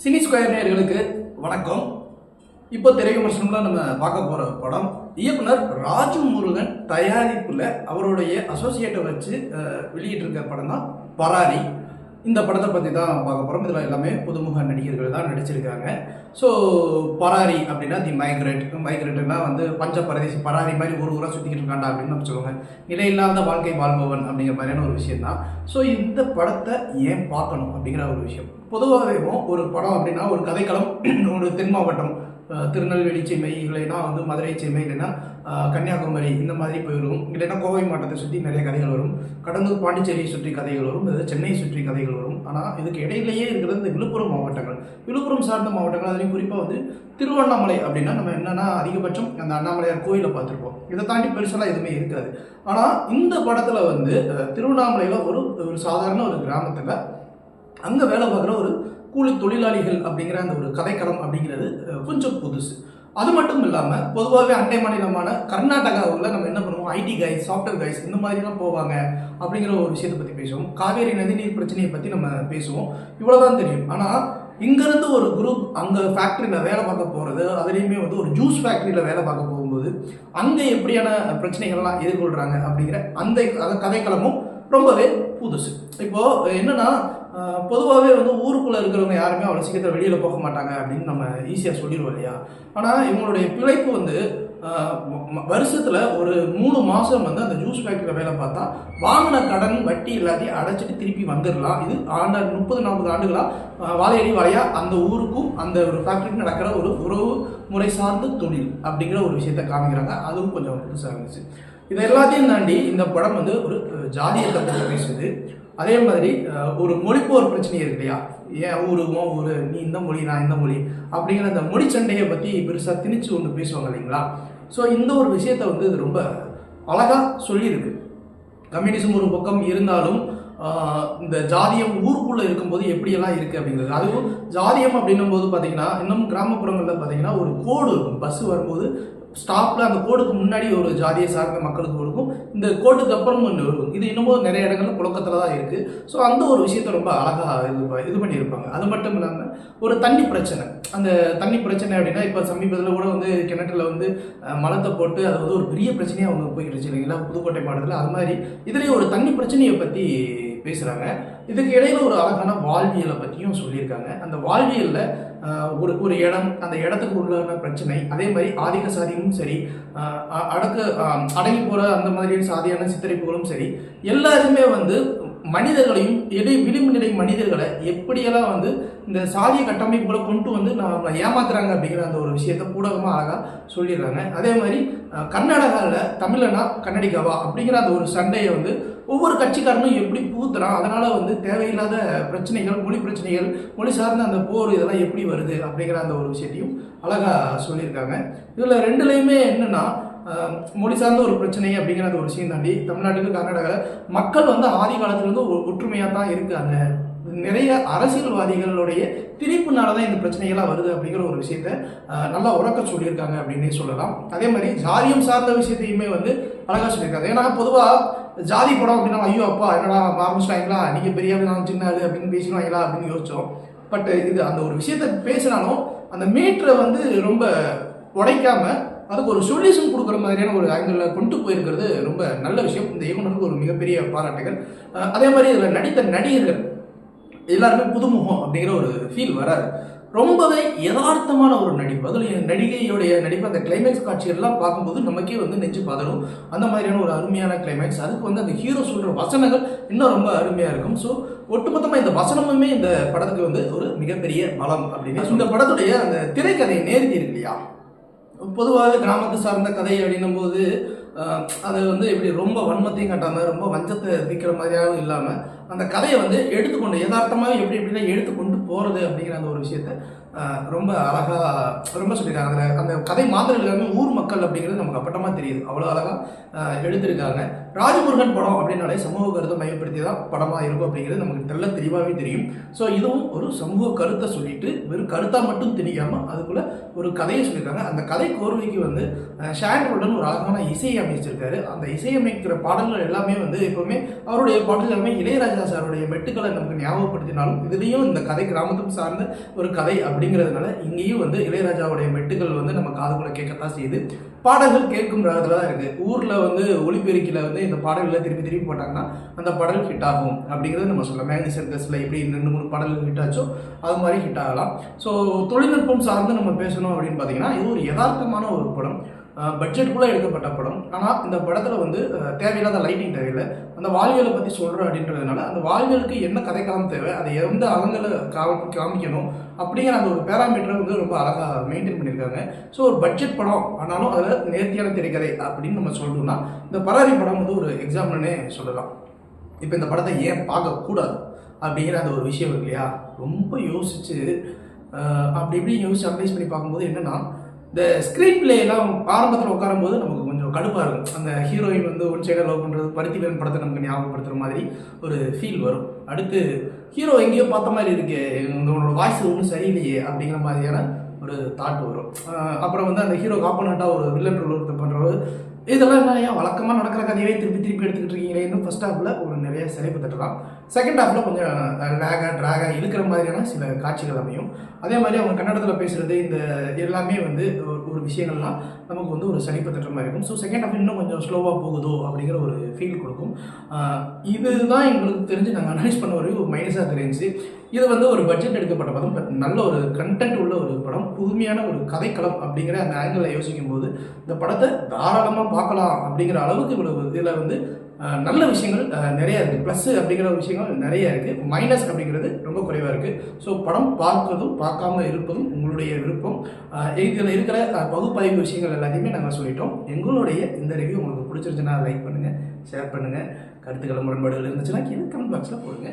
Cine square நேர்களுக்கு வணக்கம். இப்போ திரை விமர்சனம்ல நம்ம பார்க்க போற படம் இயக்குனர் ராஜு முருகன் தயாரிப்புல அவருடைய அசோசியேட்டை வச்சு வெளியிட்டு வெளியிட்டிருக்க படம் தான் பராரி. இந்த படத்தை பற்றி தான் பார்க்க போகிறோம் இதில் எல்லாமே புதுமுக நடிகர்கள் தான் நடிச்சிருக்காங்க. ஸோ பராரி அப்படின்னா தி மைக்ரேட் மைக்ரேட்னா வந்து பஞ்ச பரதேசி பராரி மாதிரி ஒரு ஊராக சுற்றிக்கிட்டு இருக்காண்டா அப்படின்னு நம்ம சொல்லுவாங்க. நிலையில்லாத வாழ்க்கை வாழ்பவன் அப்படிங்கிற மாதிரியான ஒரு விஷயம் தான் ஸோ இந்த படத்தை ஏன் பார்க்கணும் அப்படிங்கிற ஒரு விஷயம். பொதுவாகவேவும் ஒரு படம் அப்படின்னா ஒரு கதைக்களம் ஒரு தென் மாவட்டம் திருநெல்வேலி சீமை இல்லைன்னா வந்து மதுரை சீமை இல்லைன்னா கன்னியாகுமரி இந்த மாதிரி போயிடும் இல்லைன்னா கோவை மாவட்டத்தை சுற்றி நிறைய கதைகள் வரும். கடலூர் பாண்டிச்சேரியை சுற்றி கதைகள் வரும். இது சென்னையை சுற்றி கதைகள் வரும். ஆனால் இதுக்கு இடையிலேயே இருக்கிறது இந்த விழுப்புரம் மாவட்டங்கள். விழுப்புரம் சார்ந்த மாவட்டங்கள் அதுலேயும் குறிப்பாக வந்து திருவண்ணாமலை அப்படின்னா நம்ம என்னென்னா அதிகபட்சம் அந்த அண்ணாமலையார் கோயிலை பார்த்துருப்போம். இதை தாண்டி பெருசெல்லாம் எதுவுமே இருக்காது. ஆனால் இந்த படத்தில் வந்து திருவண்ணாமலையில் ஒரு ஒரு சாதாரண ஒரு கிராமத்தில் அங்கே வேலை பார்க்குற ஒரு கூலி தொழிலாளிகள் அப்படிங்கிற அந்த ஒரு கதைக்களம் அப்படிங்கிறது கொஞ்சம் புதுசு. அது மட்டும் இல்லாமல் பொதுவாகவே அண்டை மாநிலமான கர்நாடகாவில் நம்ம என்ன பண்ணுவோம்? ஐடி கைஸ் சாஃப்ட்வேர் கைஸ் இந்த மாதிரிலாம் போவாங்க அப்படிங்கிற ஒரு விஷயத்தை பற்றி பேசுவோம். காவேரி நதிநீர் பிரச்சனையை பற்றி நம்ம பேசுவோம். இவ்வளோதான் தெரியும். ஆனால் இங்கேருந்து ஒரு குரூப் அங்கே ஃபேக்ட்ரியில் வேலை பார்க்க போகிறது அதுலேயுமே வந்து ஒரு ஜூஸ் ஃபேக்ட்ரியில் வேலை பார்க்க போகும்போது அங்கே எப்படியான பிரச்சனைகள்லாம் எதிர்கொள்கிறாங்க அப்படிங்கிற அந்த அந்த கதைக்களமும் ரொம்பவே புதுசு. இப்போது என்னென்னா பொதுவாகவே வந்து ஊருக்குள்ளே இருக்கிறவங்க யாருமே அவ்வளோ சீக்கிரத்தில் வெளியில் போக மாட்டாங்க அப்படின்னு நம்ம ஈஸியாக சொல்லிடுவோம் இல்லையா? ஆனால் இவங்களுடைய பிழைப்பு வந்து வருஷத்தில் ஒரு மூணு மாதம் வந்து அந்த ஜூஸ் ஃபேக்ட்ரியில் வேலை பார்த்தா வாங்கின கடன் வட்டி எல்லாத்தையும் அடைச்சிட்டு திருப்பி வந்துடலாம். இது ஆண்ட முப்பது நாற்பது ஆண்டுகளாக வாழையடி வாழையாக அந்த ஊருக்கும் அந்த ஒரு ஃபேக்டரிக்கும் நடக்கிற ஒரு உறவு முறை சார்ந்த தொழில் அப்படிங்கிற ஒரு விஷயத்த காமிக்கிறாங்க. அதுவும் கொஞ்சம் புதுசாக இருந்துச்சு. இது எல்லாத்தையும் தாண்டி இந்த படம் வந்து ஒரு ஜாதிய ஜாதியத்தை பற்றி பேசுது. அதே மாதிரி ஒரு மொழிப்போர் பிரச்சனை இருக்கு இல்லையா? ஏன் ஊரு ஒரு நீ இந்த மொழி நான் இந்த மொழி அப்படிங்கிற அந்த மொழி சண்டையை பற்றி பெருசாக திணிச்சு ஒன்று பேசுவாங்க இல்லைங்களா? ஸோ இந்த ஒரு விஷயத்த வந்து இது ரொம்ப அழகாக சொல்லியிருக்கு. கம்யூனிசம் ஒரு பக்கம் இருந்தாலும் இந்த ஜாதியம் ஊருக்குள்ளே இருக்கும்போது எப்படியெல்லாம் இருக்குது அப்படிங்கிறது. அதுவும் ஜாதியம் அப்படின்னும் போது பார்த்தீங்கன்னா இன்னும் கிராமப்புறங்களில் பார்த்தீங்கன்னா ஒரு கோடு இருக்கும். பஸ் வரும்போது ஸ்டாப்பில் அந்த கோடுக்கு முன்னாடி ஒரு ஜாதியை சார்ந்த மக்களுக்கு இருக்கும் இந்த கோட்டுக்கு அப்புறம் ஒன்று இருக்கும் இது இன்னமும் நிறைய இடங்கள்ல புழக்கத்தில் தான் இருக்குது ஸோ அந்த ஒரு விஷயத்த ரொம்ப அழகாக இது இது பண்ணியிருப்பாங்க. அது மட்டும் இல்லாமல் ஒரு தண்ணி பிரச்சனை. அந்த தண்ணி பிரச்சனை அப்படின்னா இப்போ சமீபத்தில் கூட வந்து கிணற்றுல வந்து மலத்தை போட்டு அது வந்து ஒரு பெரிய பிரச்சனையாக அவங்க போய்கிட்டு இல்லைங்களா? புதுக்கோட்டை மாவட்டத்தில் அது மாதிரி. இதுலேயே ஒரு தண்ணி பிரச்சனையை பற்றி பேசுகிறாங்க இதுக்கு இடையில ஒரு அழகான வாழ்வியலை பற்றியும் சொல்லியிருக்காங்க. அந்த வாழ்வியலில் ஒரு ஒரு இடம் அந்த இடத்துக்கு உள்ளான பிரச்சனை. அதே மாதிரி ஆதிக்க சாதியும் சரி அடக்கு அடங்கி போகிற அந்த மாதிரியான சாதியான சித்தரிப்புகளும் சரி எல்லாருமே வந்து மனிதர்களையும் இடை விளிம்பு நிலை மனிதர்களை எப்படியெல்லாம் வந்து இந்த சாதிய கட்டமைப்புகளை கொண்டு வந்து நம்ம ஏமாத்துறாங்க அப்படிங்கிற அந்த ஒரு விஷயத்த கூடகமாக அழகாக சொல்லிடுறாங்க. அதே மாதிரி கர்நாடகாவில் தமிழனா கன்னடிகாவா அப்படிங்கிற அந்த ஒரு சண்டையை வந்து ஒவ்வொரு கட்சிக்காரனும் எப்படி புகுத்துறான்? அதனால் வந்து தேவையில்லாத பிரச்சனைகள் மொழி பிரச்சனைகள் மொழி சார்ந்த அந்த போர் இதெல்லாம் எப்படி வருது அப்படிங்கிற அந்த ஒரு விஷயத்தையும் அழகாக சொல்லியிருக்காங்க. இதில் ரெண்டுலேயுமே என்னென்னா மொழி சார்ந்த ஒரு பிரச்சனை அப்படிங்கிற அந்த ஒரு விஷயம் தாண்டி தமிழ்நாட்டுக்கு கர்நாடகாவில் மக்கள் வந்து ஆதி காலத்துலேருந்து ஒற்றுமையாக தான் இருக்காங்க நிறைய அரசியல்வாதிகளுடைய திணிப்புனால தான் இந்த பிரச்சனைகள்லாம் வருது அப்படிங்கிற ஒரு விஷயத்த நல்லா உறக்க சொல்லியிருக்காங்க அப்படின்னே சொல்லலாம். அதே மாதிரி ஜாதியம் சார்ந்த விஷயத்தையுமே வந்து அழகாக சொல்லியிருக்காங்க. ஏன்னா பொதுவாக ஜாதி படம் அப்படின்னா ஐயோ அப்பா என்னடா ஆரம்பிச்சிட்டாங்களா நீங்கள் பெரிய நான் சின்ன ஆளு அப்படின்னு பேசிடுவாங்களா அப்படின்னு யோசிச்சோம். பட் இது அந்த ஒரு விஷயத்த பேசினாலும் அந்த மீட்டரை வந்து ரொம்ப உடைக்காம அதுக்கு ஒரு சொல்யூஷன் கொடுக்குற மாதிரியான ஒரு ஆங்கிளில் கொண்டு போயிருக்கிறது ரொம்ப நல்ல விஷயம். இந்த இயக்குனருக்கு ஒரு மிகப்பெரிய பாராட்டுகள். அதே மாதிரி இதில் நடித்த நடிகர்கள் எல்லாருமே புதுமுகம் அப்படிங்கிற ஒரு ஃபீல் வராது. ரொம்பவே யதார்த்தமான ஒரு நடிப்பு அதில் நடிகையுடைய நடிப்பு அந்த கிளைமேக்ஸ் காட்சிகள்லாம் பார்க்கும்போது நமக்கே வந்து நெஞ்சு பதறும். அந்த மாதிரியான ஒரு அருமையான கிளைமேக்ஸ் அதுக்கு வந்து அந்த ஹீரோ சொல்கிற வசனங்கள் இன்னும் ரொம்ப அருமையாக இருக்கும். ஸோ ஒட்டுமொத்தமாக இந்த வசனமுமே இந்த படத்துக்கு வந்து ஒரு மிகப்பெரிய பலம் அப்படின்னு இந்த படத்துடைய அந்த திரைக்கதை நேர்த்தி இருக்கு இல்லையா? பொதுவாகவே கிராமத்தை சார்ந்த கதை அப்படின்னும் போது அது வந்து இப்படி ரொம்ப வன்மத்தையும் காட்டாமல் ரொம்ப வஞ்சத்தை விற்கிற மாதிரியாகவும் இல்லாமல் அந்த கதையை வந்து எடுத்துக்கொண்டு யதார்த்தமாக எப்படி எப்படின்னா எடுத்துக்கொண்டு போகிறது அப்படிங்கிற அந்த ஒரு விஷயத்த ரொம்ப அழகாக ரொம்ப சொல்லியிருக்காங்க. அதில் அந்த கதை மாத்திரம் இல்லாமல் ஊர் மக்கள் அப்படிங்கிறது நமக்கு அப்பட்டமாக தெரியுது. அவ்வளோ அழகாக எடுத்திருக்காங்க ராஜமுருகன் படம் அப்படின்னாலே சமூக கருத்தை மையப்படுத்தி தான் படமாக இருக்கும் அப்படிங்கிறது நமக்கு தெல்ல தெளிவாகவே தெரியும். ஸோ இதுவும் ஒரு சமூக கருத்தை சொல்லிட்டு வெறும் கருத்தாக மட்டும் தெரியாமல் அதுக்குள்ளே ஒரு கதையை சொல்லியிருக்காங்க. அந்த கதை கோர்வைக்கு வந்து அஹ், ஒரு அழகான இசையை அமைச்சிருக்காரு. அந்த இசையமைக்கிற பாடல்கள் எல்லாமே வந்து எப்பவுமே அவருடைய பாடல்கள் எல்லாமே இளையராஜா சாருடைய மெட்டுக்களை நமக்கு ஞாபகப்படுத்தினாலும் இதுலேயும் இந்த கதை கிராமத்தும் சார்ந்த ஒரு கதை அப்படிங்கிறதுனால இங்கேயும் வந்து இளையராஜாவுடைய மெட்டுக்கள் வந்து நம்ம காதுக்குள்ளே கேட்கத்தான் செய்யுது. பாடல்கள் கேட்கும் ரகத்தில் தான் இருக்குது ஊரில் வந்து ஒளிபெருக்கியில் வந்து இந்த பாடல்களை திருப்பி திருப்பி போட்டாங்கன்னா அந்த பாடல் ஹிட் ஆகும் அப்படிங்கிறது நம்ம சொல்லலாம். மேக்னி சர்க்கஸில் எப்படி ரெண்டு மூணு பாடல்கள் ஹிட் ஆச்சோ அது மாதிரி ஹிட் ஆகலாம். ஸோ தொழில்நுட்பம் சார்ந்து நம்ம பேசணும் அப்படின்னு பார்த்தீங்கன்னா இது ஒரு யதார்த்தமான ஒரு படம். பட்ஜெட்டுக்குள்ளே எடுக்கப்பட்ட படம். ஆனால் இந்த படத்தில் வந்து தேவையில்லாத லைட்டிங் தேவையில்லை. அந்த வாழ்வியலை பற்றி சொல்கிறோம் அப்படின்றதுனால அந்த வாழ்வியலுக்கு என்ன கதைக்களம் தேவை அதை எந்த அலங்களை காமி காமிக்கணும் அப்படிங்கிற அந்த ஒரு பேராமீட்டரை வந்து ரொம்ப அழகாக மெயின்டைன் பண்ணியிருக்காங்க. ஸோ ஒரு பட்ஜெட் படம் ஆனாலும் அதில் நேர்த்தியான திரைக்கதை அப்படின்னு நம்ம சொல்லணும்னா இந்த பராரி படம் வந்து ஒரு எக்ஸாம்பிள்னே சொல்லலாம். இப்போ இந்த படத்தை ஏன் பார்க்கக்கூடாது அப்படிங்கிற அந்த ஒரு விஷயம் இருக்கு இல்லையா? ரொம்ப யோசித்து அப்படி இப்படி யோசிச்சு அனலைஸ் பண்ணி பார்க்கும்போது என்னென்னா இந்த ஸ்க்ரீன் பிளே எல்லாம் ஆரம்பத்தில் உட்காரும்போது நமக்கு கொஞ்சம் கடுப்பாக இருக்கும். அந்த ஹீரோயின் வந்து ஒன் சைடாக லவ் பண்ணுறது பருத்திவன் படத்தை நமக்கு ஞாபகப்படுத்துகிற மாதிரி ஒரு ஃபீல் வரும். அடுத்து ஹீரோ எங்கேயோ பார்த்த மாதிரி இருக்கே உங்களோட வாய்ஸ் ஒன்றும் சரியில்லையே அப்படிங்கிற மாதிரியான ஒரு தாட் வரும். அப்புறம் வந்து அந்த ஹீரோ காப்பனட்டாக ஒரு வில்லன் ரோல் ஒருத்தர் பண்ணுறவர் இதெல்லாம் என்ன ஏன் வழக்கமாக நடக்கிற கதையவே திருப்பி திருப்பி எடுத்துக்கிட்டு இருக்கீங்களே? இன்னும் ஃபஸ்ட் ஹாஃபில் ஒரு நிறைய சிறைப்பு தட்டலாம் செகண்ட் ஹாஃபில் கொஞ்சம் லேகாக ட்ராகாக இழுக்கிற மாதிரியான சில காட்சிகள் அமையும். அதே மாதிரி அவங்க கன்னடத்தில் பேசுகிறது இந்த எல்லாமே வந்து ஒரு- ஒரு விஷயங்கள்லாம் நமக்கு வந்து ஒரு சலிப்பு தட்டுற மாதிரி இருக்கும். ஸோ செகண்ட் ஹாஃப் இன்னும் கொஞ்சம் ஸ்லோவாக போகுதோ அப்படிங்கிற ஒரு ஃபீல் கொடுக்கும். இதுதான் எங்களுக்கு தெரிஞ்சு நாங்கள் அனலைஸ் பண்ண ஒரு மைனஸாக தெரிஞ்சு இது வந்து ஒரு பட்ஜெட் எடுக்கப்பட்ட படம் பட் நல்ல ஒரு கண்டென்ட் உள்ள ஒரு படம் புதுமையான ஒரு கதைக்களம் அப்படிங்கிற அந்த ஆங்கிளில் யோசிக்கும் போது இந்த படத்தை தாராளமாக பார்க்கலாம் அப்படிங்கிற அளவுக்கு இவ்வளவு இதில் வந்து நல்ல விஷயங்கள் நிறைய இருக்குது ப்ளஸ் அப்படிங்கிற விஷயங்கள் நிறைய இருக்குது மைனஸ் அப்படிங்கிறது ரொம்ப குறைவாக இருக்குது ஸோ படம் பார்ப்பதும் பார்க்காம இருப்பதும் உங்களுடைய விருப்பம். இதில் இருக்கிற பகுப்பாய்வு விஷயங்கள் எல்லாத்தையுமே நாங்கள் சொல்லிட்டோம். எங்களுடைய இந்த ரிவ்யூ உங்களுக்கு பிடிச்சிருந்துச்சுன்னா லைக் பண்ணுங்கள் ஷேர் பண்ணுங்கள் கருத்துக்களை முரண்பாடுகள் இருந்துச்சுன்னா கீழே கமெண்ட் பாக்ஸில் போடுங்க.